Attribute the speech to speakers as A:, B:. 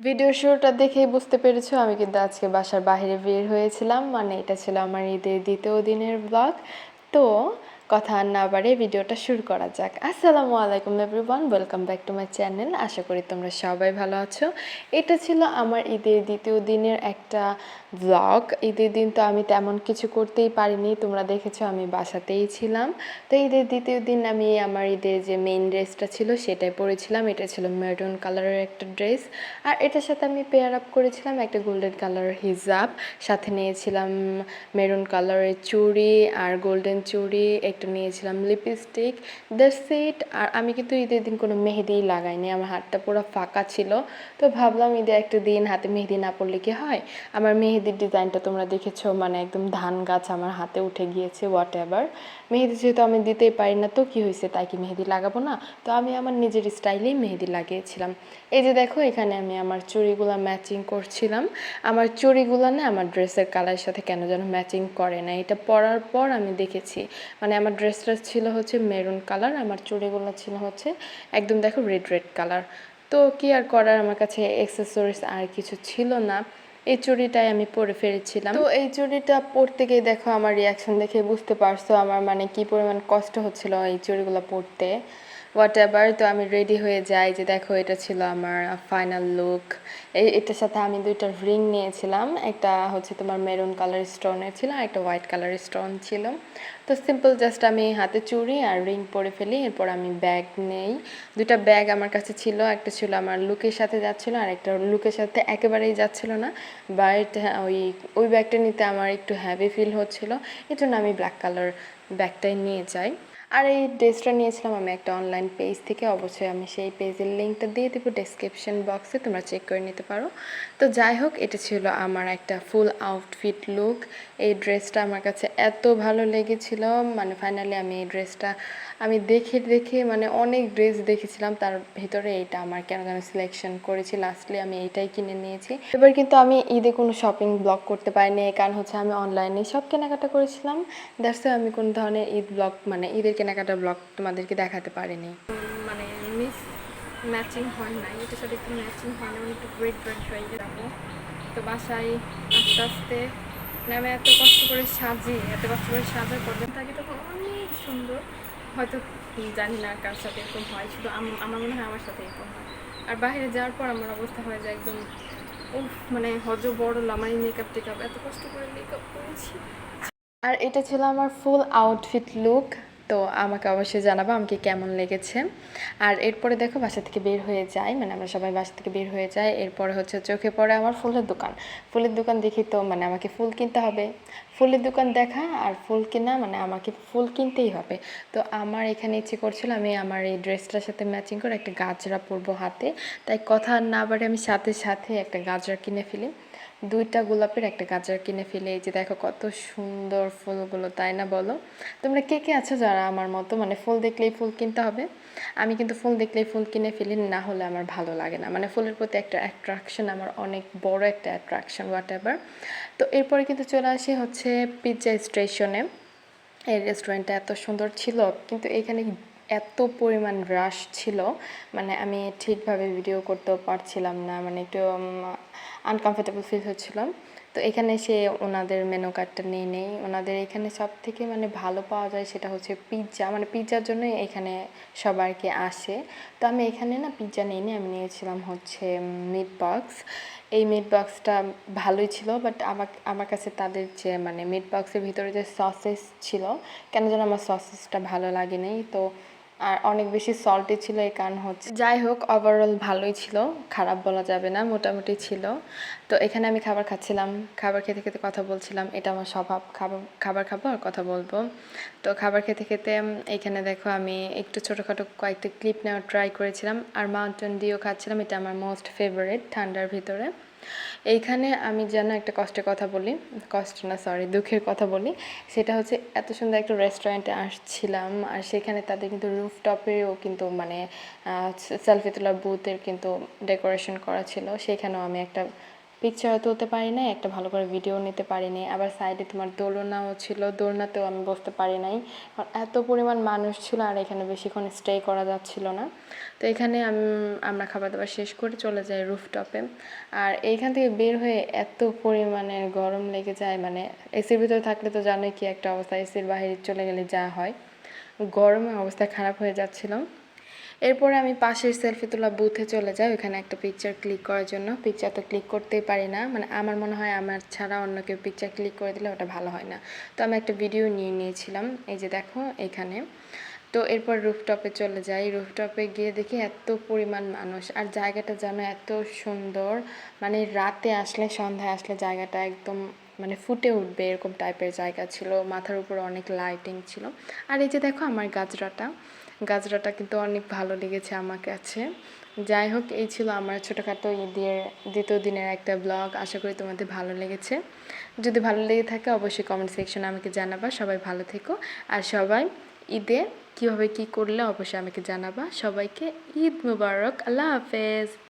A: Video শুরুটা দেখেই বুঝতে পেরেছ, আমি কিন্তু আজকে বাসার বাইরে বের হয়েছিলাম। মানে এটা ছিল আমার ঈদের দ্বিতীয় দিনের ব্লগ তো কথা না বাড়িয়ে ভিডিওটা শুরু করা যাক। আসসালামু আলাইকুম everyone welcome back to my channel আশা করি তোমরা সবাই ভালো আছো। এটা ছিল আমার ঈদের দ্বিতীয় দিনের একটা ব্লগ ঈদের দিন তো আমি তেমন কিছু করতেই পারিনি, তোমরা দেখেছ আমি বাসাতেই ছিলাম। তো ঈদের দ্বিতীয় দিন আমি আমার ঈদের যে মেইন ড্রেসটা ছিল সেটাই পরেছিলাম। এটা ছিল মেরুন কালারের একটা ড্রেস আর এটার সাথে আমি পেয়ার আপ করেছিলাম একটা গোল্ডেন কালারের হিজাব। সাথে নিয়েছিলাম মেরুন কালারের চুড়ি আর গোল্ডেন চুড়ি একটা নিয়েছিলাম লিপস্টিক দ্য সেট আর আমি কিন্তু ঈদের দিন কোনো মেহেদিই লাগাইনি, আমার হাতটা পুরো ফাঁকা ছিল। তো ভাবলাম ঈদের একটা দিন হাতে মেহেদি না পড়লে কি হয়? আমার মেহেদির ডিজাইনটা তোমরা দেখেছ মানে একদম ধান গাছ আমার হাতে উঠে গিয়েছে হোয়াট এভার মেহেদি যেহেতু আমি দিতেই পারি না, তো কি হয়েছে? তাই কি মেহেদি লাগাবো না? তো আমি আমার নিজের স্টাইলেই মেহেদি লাগিয়েছিলাম। এই যে দেখো, এখানে আমি আমার চুড়িগুলো ম্যাচিং করছিলাম। আমার চুড়িগুলো না, আমার ড্রেসের কালারের সাথে কেন যেন ম্যাচিং করে না। এটা পরার পর আমি দেখেছি মানে আমার ড্রেসটা ছিল হচ্ছে মেরুন কালার আমার চুড়িগুলো ছিল হচ্ছে একদম দেখো রেড রেড কালার তো কি আর করার, আমার কাছে অ্যাক্সেসরিজ আর কিছু ছিল না। এই চুড়িটাই আমি পরে ফেলেছিলাম তো এই চুড়িটা পরতে গিয়ে দেখো আমার রিয়াকশন দেখে বুঝতে পারছ আমার মানে কি পরিমাণ কষ্ট হচ্ছিল এই চুড়িগুলো পরতে। হোয়াট এভার তো আমি রেডি হয়ে যাই যে দেখো এটা ছিল আমার ফাইনাল লুক এটার সাথে আমি দুইটা রিং নিয়েছিলাম। একটা হচ্ছে তোমার মেরুন কালার স্টোনের ছিল আর একটা হোয়াইট কালারের স্টোন ছিল। তো সিম্পল জাস্ট আমি হাতে চুড়ি আর রিং পরে ফেলি, এরপর আমি ব্যাগ নেই। দুইটা ব্যাগ আমার কাছে ছিল, একটা ছিল আমার লুকের সাথে যাচ্ছিল আর একটা লুকের সাথে একেবারেই যাচ্ছিল না। বাট ওই ওই ব্যাগটা নিতে আমার একটু হ্যাভি ফিল হচ্ছিল। এই জন্য আমি ব্ল্যাক কালার ব্যাগটাই নিয়ে যাই। আর এই ড্রেসটা নিয়েছিলাম আমি একটা অনলাইন পেজ থেকে। অবশ্যই আমি সেই পেজের লিঙ্কটা দিয়ে দেবো ডেসক্রিপশন বক্সে তোমরা চেক করে নিতে পারো। তো যাই হোক, এটা ছিল আমার একটা ফুল আউটফিট লুক এই ড্রেসটা আমার কাছে এত ভালো লেগেছিল। মানে ফাইনালি আমি এই ড্রেসটা আমি দেখে দেখে মানে অনেক ড্রেস দেখেছিলাম। তার ভিতরে এইটা আমার কেন যেন সিলেকশন করেছি। লাস্টলি আমি এইটাই কিনে নিয়েছি। এবার কিন্তু আমি ঈদে কোনো শপিং ব্লগ করতে পারিনি। কারণ হচ্ছে আমি অনলাইনে সব কেনাকাটা করেছিলাম। দ্যাটস আমি কোনো ধরনের ঈদ ব্লগ মানে ঈদের কেনাকাটা ব্লগ তোমাদেরকে দেখাতে পারিনি।
B: মানে মিস ম্যাচিং হয় নাই এটার সাথে একটু ম্যাচিং হয় না আমি একটু রেড রেড হয়ে যাব তো বাসায় আস্তে আস্তে মানে আমি এত কষ্ট করে সাজি এত কষ্ট করে সাজার পর্যন্ত আগে তখন অনেক সুন্দর হয়তো জানি না কার সাথে এরকম হয় শুধু আমার মনে হয় আমার সাথে এরকম হয়। আর বাইরে যাওয়ার পর আমার অবস্থা হয়ে যায় একদম উফ মানে হজ বড় আমার মেকআপ টেকআপ এত কষ্ট করে মেকআপ করেছি।
A: আর এটা ছিল আমার ফুল আউটফিট লুক তো আমাকে অবশ্যই জানাব আমাকে কেমন লেগেছে। আর এরপরে দেখো বাসা থেকে বের হয়ে যাই মানে আমরা সবাই বাসা থেকে বের হয়ে যাই। এরপরে হচ্ছে চোখে পড়ে আমার ফুলের দোকান। ফুলের দোকান দেখি তো মানে আমাকে ফুল কিনতে হবে। ফুলের দোকান দেখা আর ফুল কেনা মানে আমাকে ফুল কিনতেই হবে। তো আমার এখানে ইচ্ছে করছিল আমি আমার এই ড্রেসটার সাথে ম্যাচিং করে একটা গাজরা পরবো হাতে। তাই কথা না বাড়ে আমি সাথে সাথে একটা গাজরা কিনে ফেলি। দুইটা গোলাপের একটা গাজর কিনে ফেলে, এই যে দেখো কত সুন্দর ফুলগুলো, তাই না বলো? তোমরা কে কে আছো যারা আমার মতো? মানে ফুল দেখলেই ফুল কিনতে হবে। আমি কিন্তু ফুল দেখলেই ফুল কিনে ফেলি, না হলে আমার ভালো লাগে না। মানে ফুলের প্রতি একটা অ্যাট্রাকশন আমার অনেক বড় একটা অ্যাট্রাকশন হোয়াট এভার তো এরপরে কিন্তু চলে আসি হচ্ছে পিৎজা স্টেশনে এই রেস্টুরেন্টটা এত সুন্দর ছিল, কিন্তু এখানে এত পরিমাণ রাশ ছিল। মানে আমি ঠিকভাবে ভিডিও করতেও পারছিলাম না মানে একটু আনকমফোর্টেবল ফিল হচ্ছিল তো এখানে সে ওনাদের মেনু কার্ডটা নিয়ে নেই। ওনাদের এখানে সব থেকে মানে ভালো পাওয়া যায় সেটা হচ্ছে পিৎজা মানে পিৎজার জন্য এখানে সবাইকে আসে। তো আমি এখানে না পিৎজা নিয়ে নিই, আমি নিয়েছিলাম হচ্ছে মিট বক্স এই মিট বক্সটা ভালোই ছিল বাট আমার আমার কাছে তাদের যে মানে মিট বক্সের ভিতরে যে সসেস ছিল, কেন যেন আমার সসেসটা ভালো লাগে নাই তো আর অনেক বেশি সল্টি ছিল এই কারণ হচ্ছে। যাই হোক ওভারঅল ভালোই ছিল, খারাপ বলা যাবে না, মোটামুটি ছিল। তো এখানে আমি খাবার খাচ্ছিলাম, খাবার খেতে খেতে কথা বলছিলাম, এটা আমার স্বভাব খাবার খাবার খাব আর কথা বলব। তো খাবার খেতে খেতে এখানে দেখো আমি একটু ছোটোখাটো কয়েকটা ক্লিপ নেওয়ার ট্রাই করেছিলাম, আর মাউন্টেন ডিও খাচ্ছিলাম, এটা আমার মোস্ট ফেভারিট ঠান্ডার ভিতরে। এইখানে আমি যেন একটা কষ্টের কথা বলি, কষ্ট না সরি দুঃখের কথা বলি। সেটা হচ্ছে এত সুন্দর একটা রেস্টুরেন্টে আসছিলাম, আর সেখানে তাদের কিন্তু রুফটপেও কিন্তু মানে সেলফি তোলা বুথের কিন্তু ডেকোরেশন করা ছিল। সেখানেও আমি একটা পিকচার তুলতে পারি নাই, একটা ভালো করে ভিডিও নিতে পারি নাই। আবার সাইডে তোমার দোলনাও ছিল, দোলনাতেও আমি বসতে পারি নাই। কারণ এত পরিমাণ মানুষ ছিল আর এখানে বেশিক্ষণ স্টে করা যাচ্ছিল না। তো এখানে আম- আমরা খাবার দাবার শেষ করে চলে যাই রুফটপে আর এইখান থেকে বের হয়ে এত পরিমাণের গরম লেগে যায় মানে এসির ভিতরে থাকলে তো জানোই কি একটা অবস্থা এসির বাইরে চলে গেলে যা হয়। গরমে অবস্থা খারাপ হয়ে যাচ্ছিল। এরপরে আমি পাশের সেলফি তোলা বুথে চলে যাই, ওখানে একটা পিকচার ক্লিক করার জন্য। পিকচার তো ক্লিক করতেই পারি না। মানে আমার মনে হয় আমার ছাড়া অন্য কেউ পিকচার ক্লিক করে দিলে ওটা ভালো হয় না। তো আমি একটা ভিডিও নিয়ে নিয়েছিলাম, এই যে দেখো এখানে। তো এরপর রুফটপে চলে যাই। রুফটপে গিয়ে দেখি এত পরিমাণ মানুষ। আর জায়গাটা যেন এত সুন্দর। মানে রাতে আসলে, সন্ধ্যায় আসলে জায়গাটা একদম মানে ফুটে উঠবে এরকম টাইপের জায়গা ছিল। মাথার উপর অনেক লাইটিং ছিল। আর এই যে দেখো আমার গাজরাটা গাজরাটা কিন্তু অনেক ভালো লেগেছে আমার কাছে। যাই হোক, এই ছিল আমার ছোটোখাটো ঈদের দ্বিতীয় দিনের একটা ব্লগ আশা করি তোমাদের ভালো লেগেছে। যদি ভালো লেগে থাকে, অবশ্যই কমেন্ট সেকশনে আমাকে জানাবা। সবাই ভালো থেকো। আর সবাই ঈদে কীভাবে কী করলে অবশ্যই আমাকে জানাবা। সবাইকে ঈদ মুবারক। আল্লাহ হাফেজ।